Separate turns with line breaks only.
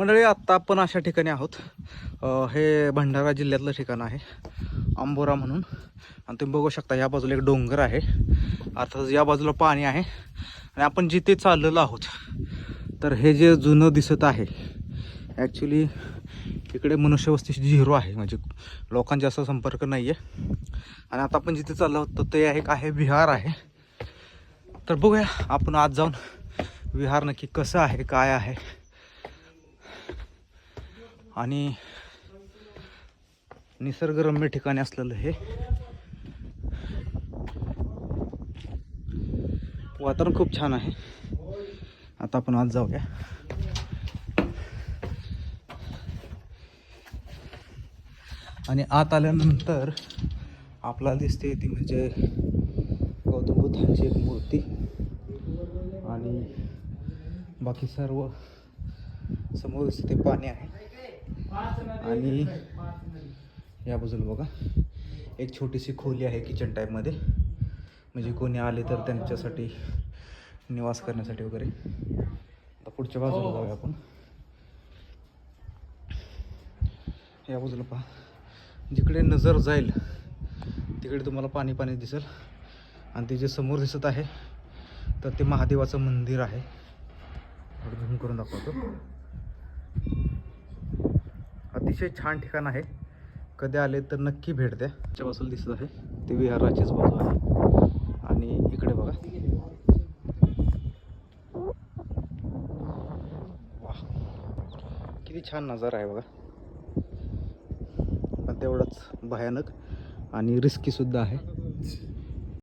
मंडळी आत्ता आपण अशा ठिकाणी आहोत. हे भंडारा जिल्ह्यातलं ठिकाण आहे. आंबोरा म्हणून. आणि तुम्ही बघू शकता या बाजूला एक डोंगर आहे. अर्थात या बाजूला पाणी आहे. आणि आपण जिथे चाललेलो आहोत तर हे जे जुनं दिसत आहे ॲक्च्युली इकडे मनुष्यवस्ती झिरो आहे. म्हणजे लोकांचा असा संपर्क नाही आहे आणि आता आपण जिथे चाललो आहोत तर ते एक आहे विहार आहे. तर बघूया आपण आज जाऊन विहार नक्की कसं आहे काय आहे. आणि निसर्गरम्य ठिकाणी असलेलं हे वातावरण खूप छान आहे. आता आपण आज जाऊया. आणि आत आल्यानंतर आपल्याला दिसते ती म्हणजे गौतम बुद्धांची एक मूर्ती. आणि बाकी सर्व समोर दिसते पाणी आहे. आणि या बाजूला बघा. एक छोटीशी खोली आहे किचन टाईपमध्ये म्हणजे कोणी आले तर त्यांच्यासाठी निवास करण्यासाठी वगैरे. आता पुढच्या बाजूला जाऊया आपण. या बाजूला पहा. जिकडे नजर जाईल तिकडे तुम्हाला पाणी पाणी दिसेल. आणि ते जे समोर दिसत आहे तर ते महादेवाचं मंदिर आहे. झूम करून दाखवतो. अतिशय छान ठिकाण आहे. कधी आले तर नक्की भेट द्या. त्याच्या बाजूला दिसत आहे ते विहाराचीच बाजू आहे. आणि इकडे बघा. वा किती छान नजारा आहे बघा. पण तेवढंच भयानक आणि रिस्की सुद्धा आहे.